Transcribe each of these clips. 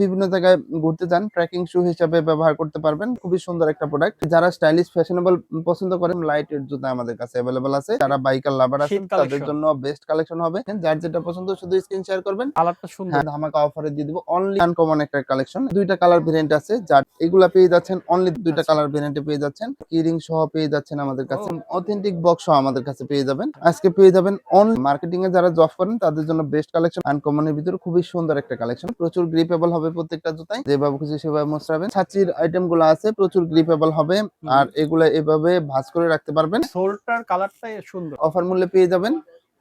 বিভিন্ন জায়গায় ঘুরতে যান ট্রেকিং শু হিসাবে ব্যবহার করতে পারবেন। খুবই সুন্দর একটা প্রোডাক্ট যারা স্টাইলিশ ফ্যাশনেবল পছন্দ করেন লাইটের জুতা আমাদের কাছে অ্যাভেলেবল আছে। যারা বাইকার লাভার আছেন তাদের জন্য বেস্ট কালেকশন হবে। যার যেটা পছন্দ শুধু স্ক্রিন শেয়ার করবেন। কালারটা সুন্দর। হ্যাঁ ধামাকা অফারে দিয়ে দিব। অনলি আনকমন একটা কালেকশন দুইটা কালার ভেরিয়েন্ট আছে যার এগুলা পেয়ে যাচ্ছেন অনলি দুইটা আচ্ছা। কালার ভেরিয়েন্টে পেয়ে যাচ্ছেন। কিরিং সহ পেয়ে যাচ্ছেন আমাদের কাছে। অথেন্টিক বক্স সহ আমাদের কাছে পেয়ে যাবেন। আজকে পেয়ে যাবেন অনলি মার্কেটিং এ যারা জব করেন তাদের জন্য বেস্ট কালেকশন আনকমনের ভিতরে খুবই সুন্দর একটা কালেকশন প্রচুর গ্রিপেবল হবে। প্রত্যেকটা জুতায় যেভাবে খুশি সেভাবে মোস্টাবেন ছাচির আইটেমগুলো আছে প্রচুর গ্রিপেবল হবে। আর এগুলা এভাবে ভাঁজ করে রাখতে পারবেন। সোলটার কালারটাই সুন্দর। অফার মূল্যে পেয়ে যাবেন।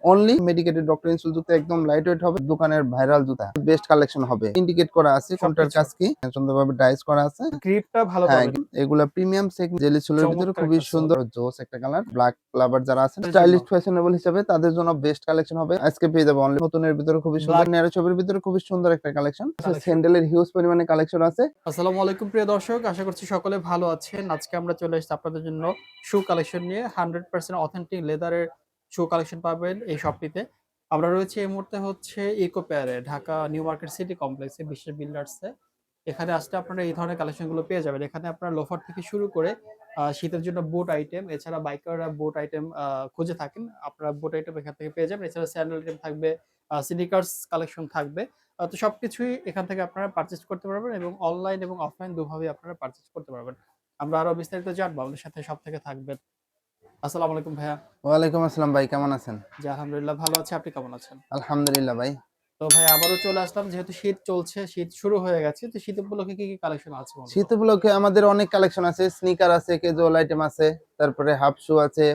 অনলি মেডিকেটেড ডক্টর ইনসুল জুতা একদম লাইট ওয়েট হবে দোকানের ভাইরাল জুতা। বেস্ট কালেকশন হবে। ইন্ডিকেট করা আছে কোনটার। কাজ কি সুন্দরভাবে ডাইস করা আছে। গ্রিপটা ভালো হ্যাঁ পাবেন। এগুলা প্রিমিয়াম সেক জেলি সোলের ভিতরে খুবই সুন্দর জোস একটা কালার ব্ল্যাক লাভার যারা আছেন স্টাইলিশ ফ্যাশনেবল হিসেবে তাদের জন্য বেস্ট কালেকশন হবে। আজকে পেয়ে যাবে অনলি নতুনের ভিতরে খুবই সুন্দর নেড়ে ছবির ভিতরে খুবই সুন্দর একটা কালেকশন। স্যান্ডেলের হিউজ পরিমাণে কালেকশন আছে। আসসালামু আলাইকুম প্রিয় দর্শক। আশা করছি সকলে ভালো আছেন। আজকে আমরা চলে এসেছি আপনাদের জন্য শু কালেকশন নিয়ে। হান্ড্রেড পার্সেন্ট অথেন্টিক লেদারের শু কালেকশন পাবেন এই শপটিতে আমরা রয়েছে এই মুহূর্তে হচ্ছে ইকো পেয়ারে ঢাকা নিউ মার্কেট সিটি কমপ্লেক্সে বিশেষ বিল্ডার্সে এখানে আসলে আপনারা এই ধরনের কালেকশনগুলো পেয়ে যাবেন। এখানে আপনারা লোফার থেকে শুরু করে শীতের জন্য বুট আইটেম এছাড়া বাইকাররা বুট আইটেম খুঁজে থাকেন। আপনারা বুট আইটেম এখান থেকে পেয়ে যাবেন। এছাড়া স্যান্ডেল আইটেম থাকবে সিনিকার্স কালেকশন থাকবে। তো সবকিছুই এখান থেকে আপনারা পারচেজ করতে পারবেন এবং অনলাইন এবং অফলাইন দুভাবে আপনারা পারচেজ করতে পারবেন। আমরা আরও বিস্তারিত জানব। আমাদের সাথে সব থেকে থাকবেন আসসালামু আলাইকুম ভাইয়া। ওয়ালাইকুম আসসালাম ভাই কেমন আছেন? জি আলহামদুলিল্লাহ ভালো আছি। আপনি কেমন আছেন? আলহামদুলিল্লাহ ভাই। তো ভাই আবারও চলে আসলাম। যেহেতু শীত চলছে শীত শুরু হয়ে গেছে তো শীত উপলক্ষে কি কি কালেকশন আছে শীত উপলক্ষে আমাদের অনেক কালেকশন আছে। স্নিকার আছে কেজুয়াল আইটেম আছে তারপরে হাফ শু আছে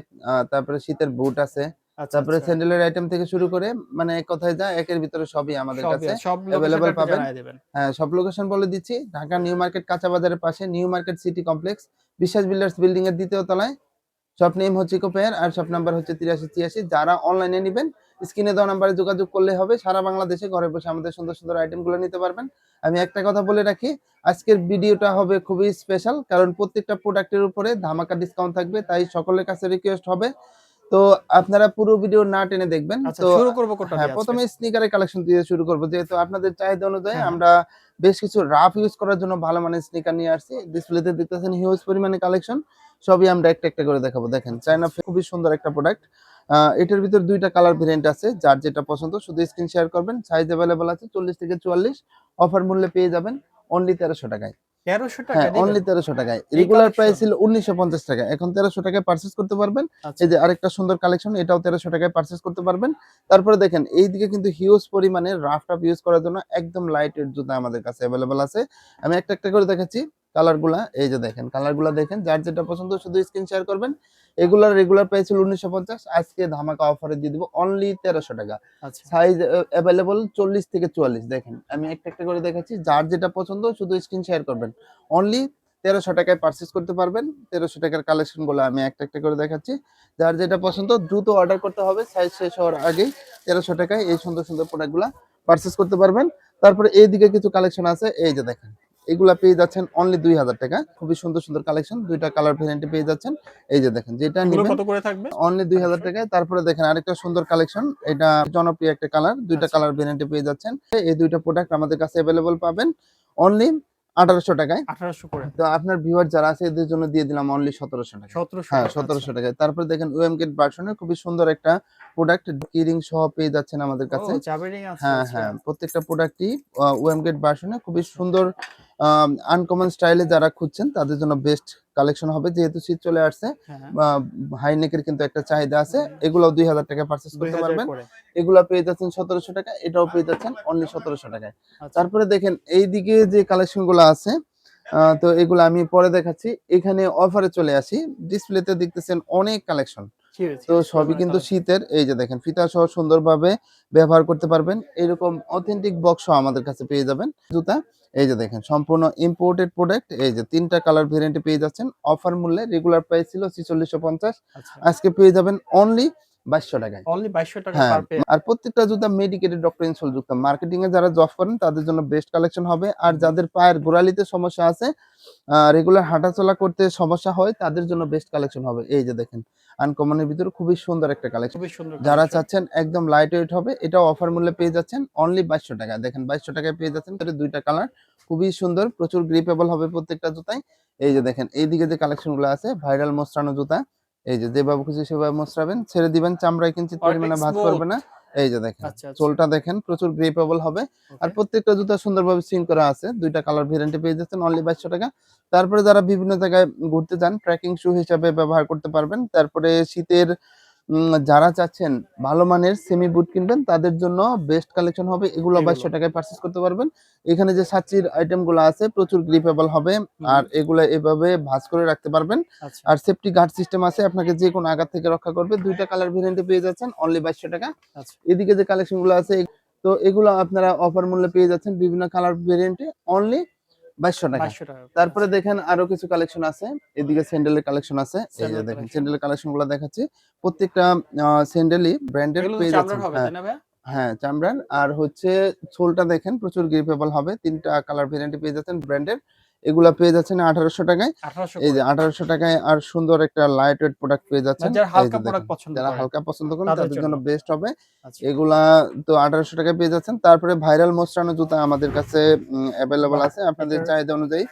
তারপরে শীতের বুট আছে। আচ্ছা, তারপরে আচ্ছা। স্যান্ডেলের আইটেম থেকে শুরু করে মানে এক কথায় যা একের ভিতরে সবই আমাদের কাছে available পাবেন। হ্যাঁ সব লোকেশন বলে দিচ্ছি। ঢাকা নিউ মার্কেট কাঁচা বাজারের পাশে new market city complex Biswas builders building এর দ্বিতীয় তলায়। শপ নেম হচ্ছে কোপেয়ার আর শপ নাম্বার হচ্ছে তিরাশি ছিয়াশি। যারা অনলাইনে নেবেন স্ক্রিনে দেওয়া নাম্বারে যোগাযোগ করলে হবে। সারা বাংলাদেশে ঘরে বসে আমাদের সুন্দর সুন্দর আইটেমগুলো নিতে পারবেন। আমি একটা কথা বলে রাখি আজকের ভিডিওটা হবে খুবই স্পেশাল কারণ প্রত্যেকটা প্রোডাক্টের উপরে ধামাকা ডিসকাউন্ট থাকবে তাই সকলের কাছে রিকোয়েস্ট হবে। তো আপনারা পুরো ভিডিও না টেনে দেখবেন। আচ্ছা তো শুরু করব কোনটা হ্যাঁ প্রথমে? স্নিকারের কালেকশন দিয়ে শুরু করব। যেহেতু আপনাদের চাহিদা অনুযায়ী হ্যাঁ। আমরা বেশ কিছু রাফ ইউজ করার জন্য ভালো মানের স্নিকার নিয়ে আসছি। ডিসপ্লেতে দেখতেছেন হিউজ পরিমাণে কালেকশন সবই আমরা একটা একটা করে দেখাবো। দেখেন চায়না খুবই সুন্দর একটা প্রোডাক্ট এটার ভিতর দুইটা কালার ভেরিয়েন্ট আছে যার যেটা পছন্দ শুধু স্ক্রিন শেয়ার করবেন। সাইজ অ্যাভেলেবল আছে চল্লিশ থেকে চুয়াল্লিশ। অফার মূল্যে পেয়ে যাবেন অনলি তেরোশো টাকায়। টাকা হ্যাঁ অনলি তেরোশো টাকায়। রেগুলার প্রাইস ছিল উনিশশো পঞ্চাশ টাকা। এখন তেরোশো টাকায় পার্চেস করতে পারবেন। আচ্ছা, এই যে আরেকটা সুন্দর কালেকশন এটাও তেরোশো টাকায় পারচেস করতে পারবেন। তারপরে দেখেন এইদিকে কিন্তু হিউজ পরিমাণে রাফ টাফ ইউজ করার জন্য একদম লাইট জুতা আমাদের কাছে অ্যাভেলেবল আছে। আমি একটা একটা করে দেখাচ্ছি। কালারগুলা এই যে দেখেন কালারগুলা দেখেন যার যেটা পছন্দ শুধু স্ক্রিন শেয়ার করবেন। এগুলার রেগুলার প্রাইস ছিল উনিশশো পঞ্চাশ আজকে ধামাকা অফারে দিয়ে দিব অনলি তেরোশো টাকা। আচ্ছা। সাইজ অ্যাভেলেবল চল্লিশ থেকে চুয়াল্লিশ দেখেন আমি একটা একটা করে দেখাচ্ছি যার যেটা পছন্দ শুধু স্ক্রিন শেয়ার করবেন। অনলি তেরোশো টাকায় পারচেস করতে পারবেন তেরোশো টাকার কালেকশনগুলো আমি একটা একটা করে দেখাচ্ছি। যার যেটা পছন্দ দ্রুত অর্ডার করতে হবে সাইজ শেষ হওয়ার আগেই তেরোশো টাকায় এই সুন্দর সুন্দর প্রোডাক্টগুলা পারচেস করতে পারবেন। তারপরে এইদিকে কিছু কালেকশন আছে এই যে দেখেন এগুলা পেয়ে যাচ্ছেন অনলি দুই হাজার টাকা। খুবই সুন্দর সুন্দর কালেকশন দুইটা কালার ভেরিয়েন্টে পেয়ে যাচ্ছেন। এই যে দেখেন যেটা কত করে থাকবে? অনলি দুই হাজার টাকায়। তারপরে দেখেন আরেকটা সুন্দর কালেকশন এটা জনপ্রিয় একটা কালার দুইটা আচ্ছা। কালার ভেরিয়েন্টে পেয়ে যাচ্ছেন। এই দুইটা প্রোডাক্ট আমাদের কাছে অ্যাভেলেবল পাবেন অনলি আঠারোশো টাকায়। আঠারোশো করে। তো আপনার ভিউয়ার যারা আছে এদের জন্য দিয়ে দিলাম অনলি সতেরোশো টাকা সতেরোশো হ্যাঁ সতেরোশো টাকায়। তারপরে দেখেন ওয়েম গেট ভার্সনের খুবই সুন্দর একটা প্রোডাক্ট কিরিং সহ পেয়ে যাচ্ছেন আমাদের কাছে। হ্যাঁ আচ্ছা। হ্যাঁ প্রত্যেকটা প্রোডাক্টই ওয়েম গেট ভার্সনে খুবই সুন্দর আনকমন স্টাইলে যারা খুঁজছেন তাদের জন্য বেস্ট কালেকশন হবে। যেহেতু শীত চলে আসছে হ্যাঁ। হাই নেকের কিন্তু একটা চাহিদা আছে। এগুলো দুই হাজার টাকা পারচেস করতে পারবেন। এগুলো পেয়ে যাচ্ছেন সতেরোশো টাকা এটাও পেয়ে যাচ্ছেন অনলি সতেরোশো টাকায়। আচ্ছা। তারপরে দেখেন এইদিকে যে কালেকশনগুলো আছে তো এগুলো আমি পরে দেখাচ্ছি। এখানে অফারে চলে আসি। ডিসপ্লেতে দেখতেছেন অনেক কালেকশন তো সবই কিন্তু শীতের এই যে দেখেন ফিতা সহ সুন্দরভাবে ব্যবহার করতে পারবেন। এরকম অথেন্টিক বক্স আমাদের কাছে পেয়ে যাবেন। জুতা এই যে দেখেন সম্পূর্ণ ইম্পোর্টেড প্রোডাক্ট এই যে তিনটা কালার ভেরিয়েন্টে পেয়ে যাচ্ছেন। অফার মূল্যে রেগুলার প্রাইস ছিল ছিচল্লিশশো পঞ্চাশ। আচ্ছা। আজকে পেয়ে যাবেন অনলি বাইশশো টাকায়। অনলি 2200 টাকা হ্যাঁ আর প্রত্যেকটা জুতা মেডিকেটেড ডক্টর ইনসোল যুক্ত। মার্কেটিং এ যারা জব করেন তাদের জন্য বেস্ট কালেকশন হবে। আর যাদের পায়ের গোড়ালিতে সমস্যা আছে রেগুলার হাঁটাচলা করতে সমস্যা হয় তাদের জন্য বেস্ট কালেকশন হবে। এই যে দেখেন আনকমনের ভিতরে খুবই সুন্দর একটা কালেকশন খুবই সুন্দর যারা চাচ্ছেন একদম লাইট ওয়েট হবে এটাও অফার মূল্যে পেয়ে যাচ্ছেন অনলি বাইশশো টাকা দেখেন বাইশশো টাকায় পেয়ে যাচ্ছেন তাহলে দুইটা কালার খুবই সুন্দর প্রচুর গ্রিপেবল হবে প্রত্যেকটা জুতাই এই যে দেখেন এইদিকে যে কালেকশনগুলো আছে ভাইরাল মোস্টানো জুতা এই যে যেভাবে খুশি সেভাবে মোস্টাবেন ছেড়ে দিবেন চামড়ায় কিঞ্চিত পরিমাণে ভাঁজ করবে না। এই যে দেখেন আচ্ছা আচ্ছা। সোলটা দেখেন প্রচুর গ্রিপেবল হবে। আর। প্রত্যেকটা জুতা সুন্দরভাবে সিন করা আছে। দুইটা কালার ভেরিয়েন্টে পেয়ে যাচ্ছেন অনলি বাইশশো টাকা। তারপরে যারা বিভিন্ন জায়গায় ঘুরতে যান ট্রেকিং শু হিসাবে ব্যবহার করতে পারবেন। তারপরে শীতের যারা চাচ্ছেন ভালো মানের সেমি বুট কিনবেন তাদের জন্য বেস্ট কালেকশন হবে। এগুলো। বাইশশো টাকায় পারচেস করতে পারবেন। এখানে যে সাচির আইটেমগুলো আছে প্রচুর গ্রিপেবল হবে। আর এগুলো এভাবে ভাঁজ করে রাখতে পারবেন। আচ্ছা। আর সেফটি গার্ড সিস্টেম আছে আপনাকে যে কোনো আঘাত থেকে রক্ষা করবে। দুইটা কালার ভেরিয়েন্টে পেয়ে যাচ্ছেন অনলি বাইশশো টাকা। আচ্ছা। এদিকে যে কালেকশনগুলো আছে তো এগুলো আপনারা অফার মূল্যে পেয়ে যাচ্ছেন বিভিন্ন কালার ভেরিয়েন্টে অনলি বাইশশো টাকা। তারপরে দেখেন আরও কিছু কালেকশন আছে। এদিকে স্যান্ডেলের কালেকশন আছে। এই যে দেখেন স্যান্ডেলের কালেকশনগুলো দেখাচ্ছি। প্রত্যেকটা স্যান্ডেলই ব্র্যান্ডেড পেয়ে যাচ্ছে হ্যাঁ। হ্যাঁ চামড়ার। আর হচ্ছে সোলটা দেখেন প্রচুর গ্রিপেবল হবে। তিনটা কালার ভেরিয়েন্ট পেয়ে যাচ্ছেন ব্র্যান্ডের এগুলা পেয়ে যাচ্ছেন আঠারোশো টাকায়। এই যে আঠারোশো টাকায় আর সুন্দর একটা লাইট ওয়েট প্রোডাক্ট পেয়ে যাচ্ছেন। মানে যারা হালকা যে প্রোডাক্ট দেখেন। পছন্দ যারা হালকা পছন্দ করেন তাদের জন্য। বেস্ট হবে। আচ্ছা। এগুলা তো আঠারোশো টাকায় পেয়ে যাচ্ছেন। তারপরে ভাইরাল মোস্টানো জুতা আমাদের কাছে অ্যাভেলেবল আছে। আপনাদের চাহিদা অনুযায়ী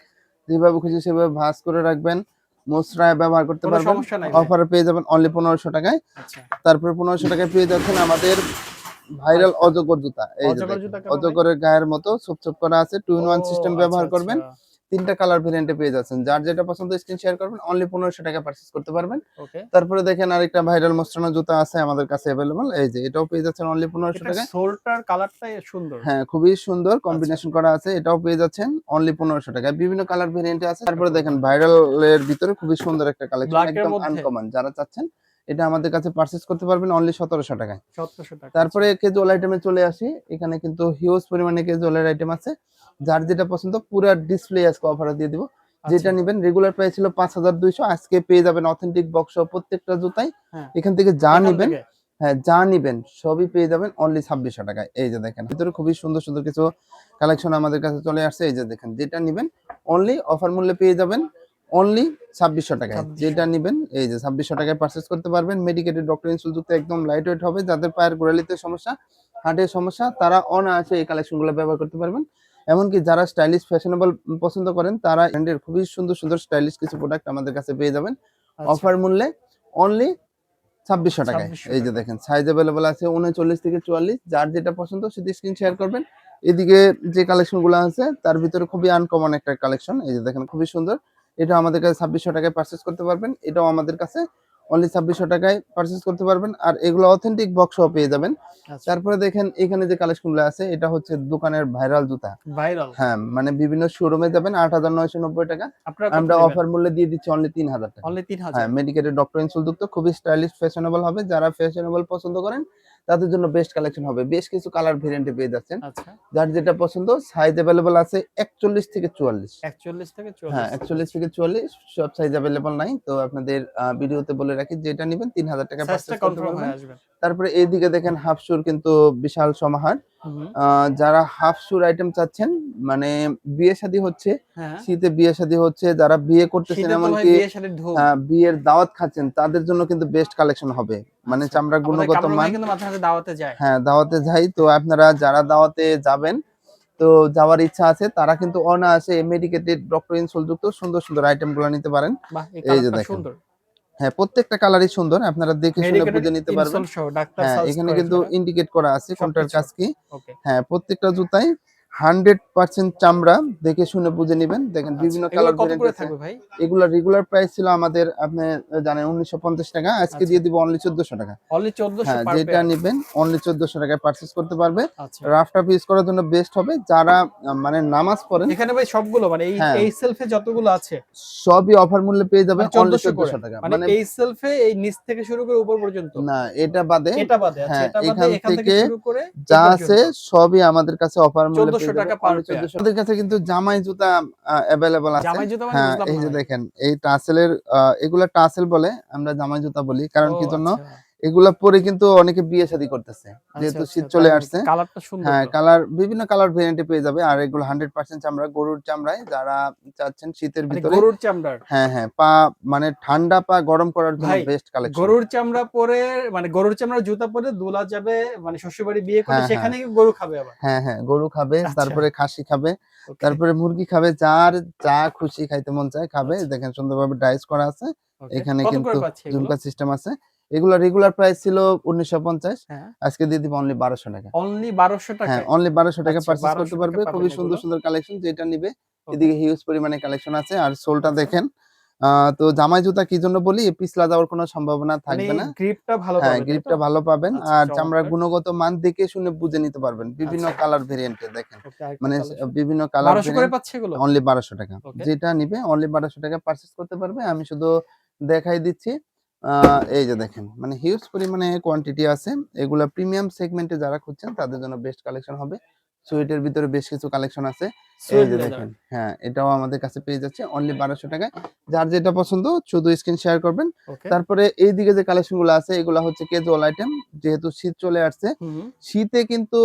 যেভাবে খুশি সেভাবে ভাঁজ করে রাখবেন। মোসরায় ব্যবহার করতে পারবেন। অফারে পেয়ে যাবেন অনলি পনেরোশো টাকায়। আচ্ছা। তারপরে পনেরোশো টাকায় পেয়ে যাচ্ছেন আমাদের ভাইরাল অজগর জুতা। এই যে অজগর জুতা ভাই? অজগরের গায়ের মতো ছোপ ছোপ করা আছে। টু ইন ওয়ান সিস্টেম আচ্ছা, ব্যবহার করবেন। আচ্ছা। তিনটা কালার ভেরিয়েন্টে পেয়ে যাচ্ছেন। যার যেটা পছন্দ স্ক্রিন শেয়ার করবেন অনলি পনেরোশো টাকা পারচেস করতে পারবেন। ওকে তারপরে দেখেন আরেকটা ভাইরাল মোস্টানো জুতা আছে আমাদের কাছে অ্যাভেলেবল এই যে এটাও পেয়ে যাচ্ছেন অনলি পনেরোশো টাকায়। সোলটার কালারটাই সুন্দর। হ্যাঁ খুবই সুন্দর কম্বিনেশন করা আছে এটাও পেয়ে যাচ্ছেন অনলি পনেরোশো টাকায়। বিভিন্ন কালার ভেরিয়েন্টে আছে। তারপরে দেখেন ভাইরাল এর ভিতরে খুবই সুন্দর একটা কালেকশন একদম? আনকমন যারা চাচ্ছেন এটা আমাদের কাছে পারচেস করতে পারবেন অনলি সতেরোশো টাকায়। 1700 টাকা। তারপরে কেজুয়াল আইটেমে চলে আসি। এখানে কিন্তু হিউজ পরিমাণে কেজুয়ালের আইটেম আছে। যার যেটা পছন্দ পুরো ডিসপ্লে আজকে অফার দিয়ে দিব। যেটা আচ্ছা, নেবেন রেগুলার প্রাইস ছিল পাঁচ হাজার দুইশো আজকে পেয়ে যাবেন অথেন্টিক বক্স প্রত্যেকটা জুতাই। হ্যাঁ। এখান থেকে যা নিবেন হ্যাঁ যা নিবেন সবই পেয়ে যাবেন অনলি ছাব্বিশশো টাকায়। এই যে দেখেন ভিতরে খুবই সুন্দর সুন্দর কিছু কালেকশন আমাদের কাছে চলে আসছে। এই যে দেখেন যেটা নিবেন অনলি অফার মূল্যে পেয়ে যাবেন। অনলি ছাব্বিশশো টাকায়। যেটা নিবেন এই যে ছাব্বিশশো টাকায় পারচেস করতে পারবেন। মেডিকেটেড ডক্টর ইনসুল যুক্ত একদম লাইট ওয়েট হবে। যাদের পায়ের গোড়ালিতে সমস্যা হার্টের সমস্যা তারা অনায়াসে এই কালেকশনগুলো ব্যবহার করতে পারবেন। এমনকি যারা স্টাইলিশ ফ্যাশনেবল পছন্দ করেন তারা ব্র্যান্ডের খুবই সুন্দর সুন্দর স্টাইলিশ কিছু প্রোডাক্ট আমাদের কাছে পেয়ে যাবেন। আচ্ছা, অফার মূল্যে অনলি ছাব্বিশশো টাকায়। এই যে দেখেন সাইজ অ্যাভেলেবল আছে উনচল্লিশ থেকে চুয়াল্লিশ। যার যেটা পছন্দ সেটি স্ক্রিন শেয়ার করবেন। এদিকে যে কালেকশনগুলো আছে তার ভিতরে খুবই আনকমন একটা কালেকশন এই যে দেখেন খুবই সুন্দর। এটা আমাদের কাছে ছাব্বিশশো টাকায় পারচেস করতে পারবেন। এটাও আমাদের কাছে অনলি ছাব্বিশশো টাকায় পারচেস করতে পারবেন। আর এগুলো অথেন্টিক বক্সও পেয়ে যাবেন। আচ্ছা। তারপরে দেখেন এখানে যে কালেকশনগুলো আছে এটা হচ্ছে দোকানের ভাইরাল জুতা। ভাইরাল হ্যাঁ মানে বিভিন্ন শোরুমে যাবেন আট হাজার নয়শো নব্বই টাকা। আমরা অফার মূল্যে দিয়ে দিচ্ছি অনলি তিন হাজার টাকা। অনলি 3000 হ্যাঁ মেডিকেটেড ডক্টর ইনসুলযুক্ত খুবই স্টাইলিশ ফ্যাশনেবল হবে। যারা ফ্যাশনেবল পছন্দ করেন তাদের জন্য বেস্ট কালেকশন হবে। বেশ কিছু কালার ভেরিয়েন্টে পেয়ে যাচ্ছেন। আচ্ছা। যার যেটা পছন্দ সাইজ অ্যাভেলেবল আছে একচল্লিশ থেকে চুয়াল্লিশ। 41 থেকে 44 হ্যাঁ একচল্লিশ থেকে চুয়াল্লিশ সব সাইজ অ্যাভেলেবল নাই। তো আপনাদের ভিডিওতে বলে রাখি যেটা নেবেন তিন হাজার টাকা তারপরে এইদিকে দেখেন হাফ শুর কিন্তু বিশাল সমাহার। যারা হাফ শুর আইটেম চাচ্ছেন মানে বিয়ে শাদী হচ্ছে হ্যাঁ। শীতে বিয়ে শাদী হচ্ছে যারা বিয়ে করতেছেন এমনকি আহ, বিয়ের দাওয়াত খাচ্ছেন তাদের জন্য কিন্তু বেস্ট কালেকশন হবে। মানে আচ্ছা। চামড়া গুণগত মান। দাওয়াতে যায়। হ্যাঁ দাওয়াতে যাই। তো আপনারা যারা দাওয়াতে যাবেন তো যাওয়ার ইচ্ছা আছে তারা কিন্তু অনায়াসে মেডিকেটেড ডক্টর ইনসুলযুক্ত সুন্দর সুন্দর আইটেমগুলো নিতে পারেন। এই যে দেখেন। হ্যাঁ প্রত্যেকটা কালারই সুন্দর আপনারা দেখে শুনে বুঝে নিতে পারবেন। হ্যাঁ এখানে কিন্তু ইন্ডিকেট করা আছে কোনটার কাজ কি? হ্যাঁ প্রত্যেকটা জুতাই হান্ড্রেড পার্সেন্ট চামড়া দেখে শুনে বুঝে নেবেন। দেখেন বিভিন্ন আচ্ছা, কালার থাকবে এগুলো রেগুলার প্রাইস ছিল আমাদের আপনি জানেন উনিশশো পঞ্চাশ টাকা। আজকে আচ্ছা। দিয়ে দিব অনলি চোদ্দশো টাকা। অনলি 1400 হ্যাঁ যেটা নিবেন অনলি চোদ্দশো টাকায় পারচেস করতে পারবে। আচ্ছা। রাফটা পিস করার জন্য বেস্ট হবে। যারা মানে নামাজ পড়েন এখানে ভাই সবগুলো মানে এই হ্যাঁ। সেলফে যতগুলো আছে সবই অফার মূল্যে পেয়ে যাবেন মানে অনলি 1400 চোদ্দশো টাকা। মানে মানে এই সেলফে এই নিচ থেকে শুরু করে উপর পর্যন্ত। না এটা বাদে এটা বাদে আচ্ছা হ্যাঁ, এখান থেকে থেকে শুরু করে যা আছে সবই আমাদের কাছে অফার মূল্যে 1400 টাকা পার। 1400 আমাদের কাছে কিন্তু জামাই জুতা অ্যাভেলেবল আছে জামাই জুতা মানে হ্যাঁ এই যে দেখেন এই টাসেলের এগুলা টাসেল বলে আমরা জামাই জুতা বলি কারণ কি জন্য আচ্ছা। এগুলা পরে কিন্তু অনেকে বিয়ে শাদী করতেছে। যেহেতু শীত চলে আসছে। আচ্ছা, হ্যাঁ কালার বিভিন্ন কালার ভেরিয়েন্টে পেয়ে যাবে। আর এগুলো হান্ড্রেড পার্সেন্ট চামড়া গরুর চামড়ায় যারা চাচ্ছেন শীতের মানে ভিতরে। গরুর চামড়ার? হ্যাঁ হ্যাঁ পা মানে ঠান্ডা পা গরম করার জন্য বেস্ট কালেকশন গরুর চামড়া পরে মানে গরুর চামড়ার জুতা পরে দোলা যাবে মানে শ্বশুরবাড়ি বিয়ে করলে হ্যাঁ, সেখানে গরু খাবে আবার। হ্যাঁ হ্যাঁ গরু খাবে আচ্ছা। তারপরে খাসি খাবে তারপরে মুরগি খাবে যার যা খুশি খাইতে মন চায় খাবে। আচ্ছা। দেখেন সুন্দরভাবে ডাইস করা আছে। এখানে কিন্তু ঝুমকা সিস্টেম আছে। এগুলো রেগুলার প্রাইস ছিল উনিশশো পঞ্চাশ হ্যাঁ। আজকে দিয়ে দিব অনলি বারোশো টাকা। অনলি বারোশো টাকা। হ্যাঁ অনলি বারোশো টাকা আচ্ছা, পারচেস করতে পারবে। খুবই সুন্দর সুন্দর কালেকশন যেটা নিবে. এদিকে হিউজ পরিমাণে কালেকশন আছে। আর সোলটা আচ্ছা। দেখেন তো জামাই জুতা কি জন্য বলি? পিছলা যাওয়ার কোনো সম্ভাবনা মানে থাকবে না। গ্রিপটা ভালো হ্যাঁ গ্রিপটা ভালো পাবেন। আচ্ছা, আর। চামড়ার গুণগত মান দেখে শুনে বুঝে নিতে পারবেন। বিভিন্ন আচ্ছা। কালার ভেরিয়েন্টে দেখেন। মানে বিভিন্ন কালার 1200 করে পাচ্ছে এগুলো? অনলি বারোশো টাকা। যেটা নিবে অনলি বারোশো টাকা পারচেস করতে পারবে। আমি শুধু দেখাই দিচ্ছি। এই যে দেখেন মানে হিউজ পরিমাণে কোয়ান্টিটি আছে। এগুলা প্রিমিয়াম সেগমেন্টে যারা খুঁজছেন তাদের জন্য বেস্ট কালেকশন হবে। সুইটের ভিতরে বেশ কিছু কালেকশন আছে। এই যে দেখেন হ্যাঁ এটাও আমাদের কাছে পেয়ে যাচ্ছে। অনলি বারোশো টাকায়। যার যেটা পছন্দ শুধু স্ক্রিন শেয়ার করবেন। তারপরে এইদিকে যে কালেকশনগুলো আছে এগুলা হচ্ছে কেজুয়াল আইটেম যেহেতু শীত চলে আসছে শীতে কিন্তু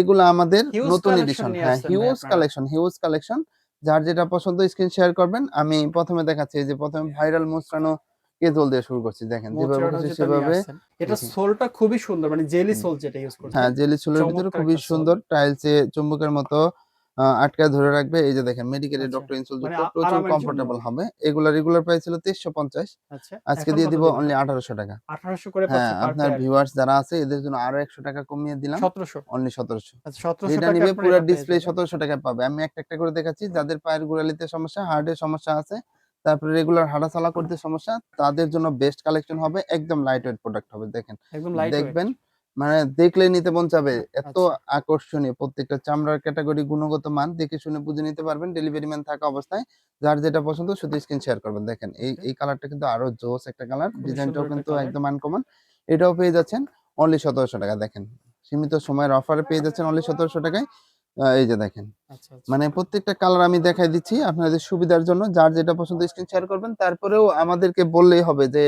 এগুলা আমাদের নতুন এডিশন হ্যাঁ হিউজ কালেকশন হিউজ কালেকশন যার যেটা পছন্দ স্ক্রিন শেয়ার করবেন। আমি প্রথমে দেখাচ্ছি এই যে প্রথমে ভাইরাল মোস্টানো কেজল দিয়ে শুরু করছি দেখেন যেভাবে নিয়ে সেভাবে এটা সোলটা খুবই সুন্দর মানে জেলি সোল যেটা ইউজ করছে হ্যাঁ জেলি চুলের ভিতরে খুবই সুন্দর টাইলসে চুম্বকের মতো আহ, আটকায় ধরে রাখবে। এই যে দেখেন মেডিকেলের আচ্ছা, ডক্টর ইনসুল যুক্ত প্রচুর কমফোর্টেবল হবে। এগুলা রেগুলার প্রাইস ছিল তেইশশো পঞ্চাশ। আচ্ছা আজকে দিয়ে দিব অনলি আঠারোশো টাকা। 1800 করে হ্যাঁ আপনার ভিউয়ার্স যারা আছে এদের জন্য আরও একশো টাকা কমিয়ে দিলাম। 1700 অনলি সতেরোশো। আচ্ছা 1700 যেটা টাকা নিবে পুরো ডিসপ্লে যাবেন। সতেরোশো টাকায় পাবে। আমি একটা একটা করে দেখাচ্ছি যাদের পায়ের গোড়ালিতে সমস্যা হার্টের সমস্যা আছে তারপরে রেগুলার হাঁটাচলা করতে সমস্যা তাদের জন্য বেস্ট কালেকশন হবে একদম লাইট ওয়েট প্রোডাক্ট হবে দেখেন দেখবেন মানে দেখলে নিতে মন চাবে এত আচ্ছা। আকর্ষণীয় প্রত্যেকটা চামড়ার ক্যাটাগরি গুণগত মান দেখে শুনে বুঝে নিতে পারবেন ডেলিভারি ম্যান থাকা অবস্থায় যার যেটা পছন্দ শুধু স্ক্রিন শেয়ার করবেন দেখেন এই Okay. এই কালারটা কিন্তু আরও জোস একটা কালার ডিজাইনটাও কিন্তু। একদম আনকমন এটাও পেয়ে যাচ্ছেন অনলি সতেরোশো টাকা দেখেন সীমিত সময়ের অফারে পেয়ে যাচ্ছেন অনলি সতেরোশো টাকায় এই যে দেখেন। আচ্ছা আচ্ছা। মানে প্রত্যেকটা কালার আমি দেখাই দিচ্ছি আপনাদের সুবিধার জন্য। যার যেটা পছন্দ স্ক্রিন শেয়ার করবেন। তারপরেও আমাদেরকে বললেই হবে যে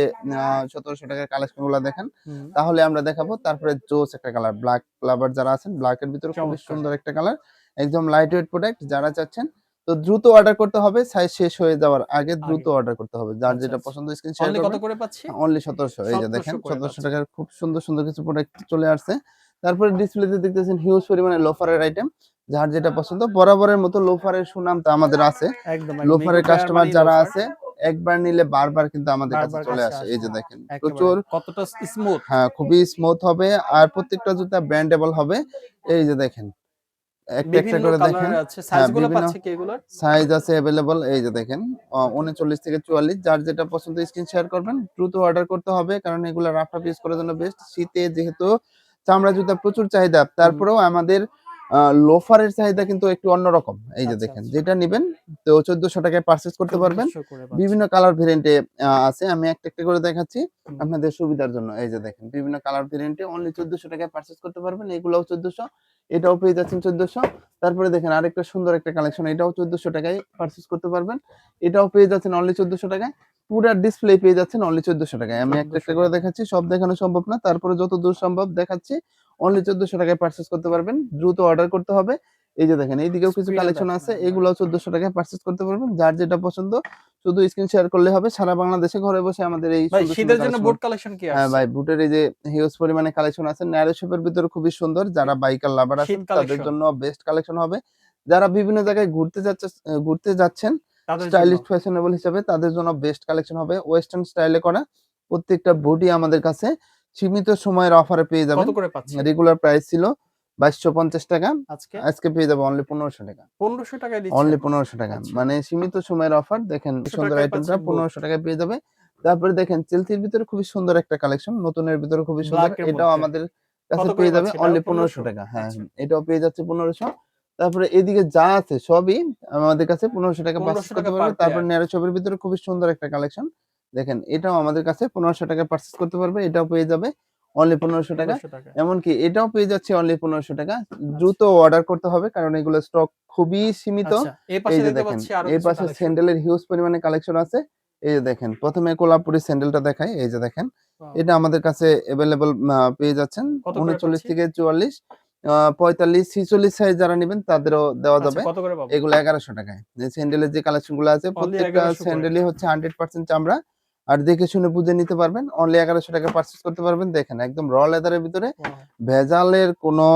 সতেরোশো টাকার কালেকশনগুলো দেখেন। তাহলে আমরা দেখাবো। তারপরে জোস একটা কালার ব্ল্যাক লাভার যারা আছেন ব্ল্যাক এর ভিতরে খুবই সুন্দর একটা কালার একদম লাইট ওয়েট প্রোডাক্ট যারা চাচ্ছেন। তো দ্রুত অর্ডার করতে হবে। সাইজ শেষ হয়ে যাওয়ার আগে দ্রুত অর্ডার করতে হবে। যার আচ্ছা, যেটা। পছন্দ স্ক্রিন শেয়ার কত করে পাচ্ছি? অনলি সতেরোশো। এই যে দেখেন করে সতেরোশো পাচ্ছি। টাকার খুব সুন্দর সুন্দর কিছু প্রোডাক্ট চলে আসছে। তারপরে ডিসপ্লেতে দেখতেছেন হিউজ পরিমাণে লোফারের আইটেম যার যেটা পছন্দ বরাবরের মতো লোফারের সুনাম তো আমাদের আছে। লোফারের কাস্টমার যারা আছে একবার নিলে বারবার কিন্তু আমাদের কাছে চলে আসে। এই যে দেখেন প্রচুর কতটা স্মুথ হ্যাঁ খুবই স্মুথ হবে আর প্রত্যেকটা জুতা ব্র্যান্ডেবল হবে। এই যে দেখেন একটা একটা করে দেখেন। কালার সাইজগুলো পাচ্ছে কি এগুলোর? সাইজ আছে অ্যাভেলেবল এই যে দেখেন উনচল্লিশ থেকে চুয়াল্লিশ। যার যেটা পছন্দ স্ক্রিন শেয়ার করবেন দ্রুত অর্ডার করতে হবে। কারণ এগুলো রাফটা পিস করার জন্য বেস্ট শীতে যেহেতু চামড়া জুতা প্রচুর চাহিদা তারপরেও আমাদের লোফারের চাহিদা কিন্তু একটু অন্যরকম। এই যে আচ্ছা, দেখেন আচ্ছা। যেটা নিবেন তো চোদ্দশো টাকায় পারচেস করতে পারবেন। 1400 করে পাচ্ছি। বিভিন্ন কালার ভেরিয়েন্টে আছে। আমি একটা একটা করে দেখাচ্ছি আপনাদের সুবিধার জন্য। এই যে দেখেন বিভিন্ন কালার ভেরিয়েন্টে অনলি চোদ্দশো টাকায় পারচেস করতে পারবেন। এগুলোও চোদ্দশো এটাও পেয়ে যাচ্ছেন চোদ্দশো। তারপরে দেখেন আরেকটা সুন্দর একটা কালেকশন এটাও চোদ্দশো টাকায় পারচেস করতে পারবেন। এটাও পেয়ে যাচ্ছেন অনলি চোদ্দশো টাকায়। পুরা ডিসপ্লে পেয়ে যাচ্ছেন অনলি চোদ্দশো টাকায়। আমি একটা একটা করে দেখাচ্ছি সব দেখানো সম্ভব না। তারপরে যত দূর সম্ভব দেখাচ্ছি অনলি চোদ্দশো টাকায় পারচেস করতে পারবেন। দ্রুত অর্ডার করতে হবে। এই যে দেখেন এইদিকেও কিছু কালেকশন আছে। এগুলো চোদ্দশো টাকায় পারচেস করতে পারবেন। যার যেটা পছন্দ শুধু স্ক্রিন শেয়ার করলে হবে। সারা বাংলাদেশে ঘরে বসে আমাদের এই শীতের জন্য বুট কালেকশন কি হ্যাঁ আছে? ভাই বুটের এই যে হিউজ পরিমাণে কালেকশন আছে। ন্যারো শেপের ভিতরে খুবই সুন্দর। যারা বাইকার লাভার আছেন তাদের জন্য বেস্ট কালেকশন হবে। যারা বিভিন্ন জায়গায় ঘুরতে যাচ্ছে ঘুরতে যাচ্ছেন স্টাইলিশ ফ্যাশনেবল হিসেবে তাদের জন্য বেস্ট কালেকশন হবে। ওয়েস্টার্ন স্টাইলে করা প্রত্যেকটা বডি আমাদের কাছে সীমিত সময়ের অফারে পেয়ে যাবেন। কত করে পাচ্ছি রেগুলার প্রাইস ছিল বাইশশো পঞ্চাশ টাকা। আজকে? আজকে পেয়ে যাবে অনলি পনেরোশো টাকা। 1500 টাকায় দিচ্ছে অনলি পনেরোশো টাকা। আচ্ছা। মানে সীমিত সময়ের অফার দেখেন সুন্দর আইটেমটা পাচ্ছেন boot। পনেরোশো টাকায় পেয়ে যাবে। তারপরে দেখেন চেলসির ভিতরে খুবই সুন্দর একটা কালেকশন নতুনের ভিতরে খুবই সুন্দর। এটাও আমাদের কাছে পেয়ে যাবে অনলি 1500 পনেরোশো টাকা। হ্যাঁ আচ্ছা। এটাও পেয়ে যাচ্ছে পনেরোশো। তারপরে এদিকে যা আছে সবই আমাদের কাছে পনেরোশো টাকা 1500 করতে পারবে। তারপর। ন্যারো শপের ভিতরে খুবই সুন্দর একটা কালেকশন দেখেন এটাও আমাদের কাছে পনেরোশো টাকা পার্চেস করতে পারবে। এটাও পেয়ে যাবে অনলি পনেরোশো টাকা। এমনকি এটাও পেয়ে যাচ্ছে অনলি পনেরোশো টাকা। দ্রুত অর্ডার করতে হবে কারণ এগুলো স্টক খুবই সীমিত। আচ্ছা এই যে দেখেন এই পাশে স্যান্ডেলের হিউজ পরিমাণে কালেকশন আছে। এই যে দেখেন প্রথমে কোলাপুরি স্যান্ডেলটা দেখাই। এই যে দেখেন এটা আমাদের কাছে অ্যাভেলেবল পেয়ে যাচ্ছেন উনচল্লিশ থেকে চুয়াল্লিশ। পঁয়তাল্লিশ ছিচল্লিশ সাইজ যারা নেবেন তাদেরও দেওয়া আচ্ছা, যাবে? এগুলো এগারোশো টাকায় স্যান্ডেলের যে কালেকশনগুলো আছে প্রত্যেকটা 1100 করে। স্যান্ডেলই হচ্ছে হান্ড্রেড পার্সেন্ট চামড়া আর দেখে শুনে বুঝে নিতে পারবেন। অনলি এগারোশো টাকা পারচেস করতে পারবেন। দেখেন একদম র লেদারের ভিতরে ভেজালের কোনো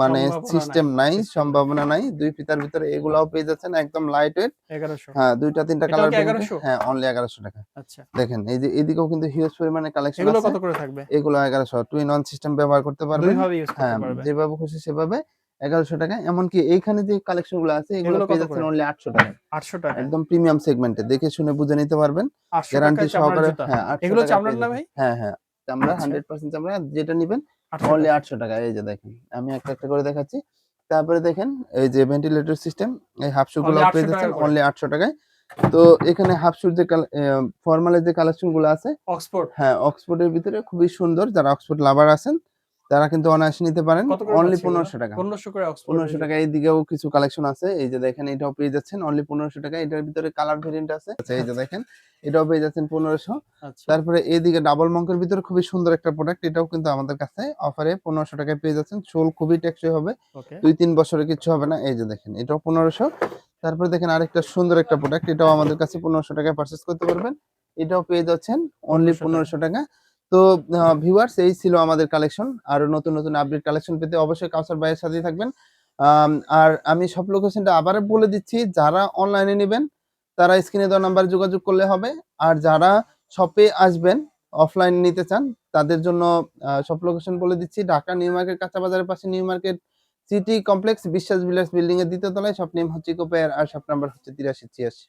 মানে সিস্টেম নাই। সম্ভাবনা নাই। দুই ফিতার ভিতরে এগুলাও পেয়ে যাচ্ছেন একদম লাইট ওয়েট 1100 হ্যাঁ দুইটা তিনটা কালার হ্যাঁ অনলি এগারোশো টাকা। আচ্ছা। দেখেন এই যে এদিকেও কিন্তু হিউজ পরিমাণে কালেকশন এগুলো কত করে থাকবে? এগুলো এগারোশো। টু ইন ওয়ান সিস্টেম ব্যবহার করতে পারবেন। হ্যাঁ যেভাবে খুশি সেভাবে এগারোশো টাকা এমনকি এইখানে যে কালেকশনগুলো আছে এগুলো পেয়ে যাচ্ছেন অনলি আটশো টাকা। 800 টাকা। একদম প্রিমিয়াম সেগমেন্টে দেখে শুনে বুঝে নিতে পারবেন। গ্যারান্টি সহকারে হ্যাঁ এগুলো চামড়ার না ভাই? হ্যাঁ হ্যাঁ চামড়া আচ্ছা। হান্ড্রেড পার্সেন্ট চামড়া যেটা নিবেন অনলি আটশো টাকা। এই যে দেখেন আমি একটা একটা করে দেখাচ্ছি। তারপরে দেখেন এই যে ভেন্টিলেটর সিস্টেম এই হাফ শু গুলো পেয়ে যাচ্ছেন অনলি আটশো টাকায়। তো এখানে হাফ শুর যে ফর্মালের যে কালেকশনগুলো আছে অক্সফোর্ড হ্যাঁ অক্সফোর্ডের ভিতরে খুবই সুন্দর। যারা অক্সফোর্ড লাভার আছেন তারা কিন্তু অনায়াসে নিতে পারেন। অনলি পনেরোশো টাকা। 1500 করে পনেরোশো টাকা। এইদিকেও কিছু কালেকশন আছে। এই যে দেখেন এটাও পেয়ে যাচ্ছেন অনলি পনেরোশো টাকা। এটার ভিতরে কালার ভেরিয়েন্ট আছে। আচ্ছা এই যে দেখেন এটাও পেয়ে যাচ্ছেন পনেরোশো। আচ্ছা। তারপরে এইদিকে ডাবল মঙ্কের ভিতরে খুবই সুন্দর একটা প্রোডাক্ট এটাও কিন্তু আমাদের কাছে অফারে পনেরোশো টাকায় পেয়ে যাচ্ছেন। চোল খুবই টেকসই হবে। দুই তিন বছরে কিছু হবে না। এই যে দেখেন এটাও পনেরোশো। তারপরে দেখেন আরেকটা সুন্দর একটা প্রোডাক্ট এটাও আমাদের কাছে পনেরোশো টাকায় পারচেস করতে পারবেন। এটাও পেয়ে যাচ্ছেন অনলি পনেরোশো টাকা। তো ভিউয়ার্স এই ছিল আমাদের কালেকশন আর নতুন নতুন আপডেট কালেকশন পেতে অবশ্যই কাউসার ভাইয়ের সাথেই থাকবেন। আর আমি সব লোকেশনটা আবার বলে দিচ্ছি, যারা অনলাইনে নেবেন, তারা স্ক্রিনে দেওয়া নাম্বার যোগাযোগ করলে হবে। আর যারা শপে আসবেন অফলাইন নিতে চান, তাদের জন্য সব লোকেশন বলে দিচ্ছি। ঢাকা নিউ মার্কেট কাঁচা বাজারের পাশে নিউ মার্কেট সিটি কমপ্লেক্স বিশ্বাস বিলাস বিল্ডিং এর দ্বিতীয় তলায় সব নেম হচ্ছে কোপেয়ার আর সব নাম্বার হচ্ছে তিরাশি ছিয়াশি।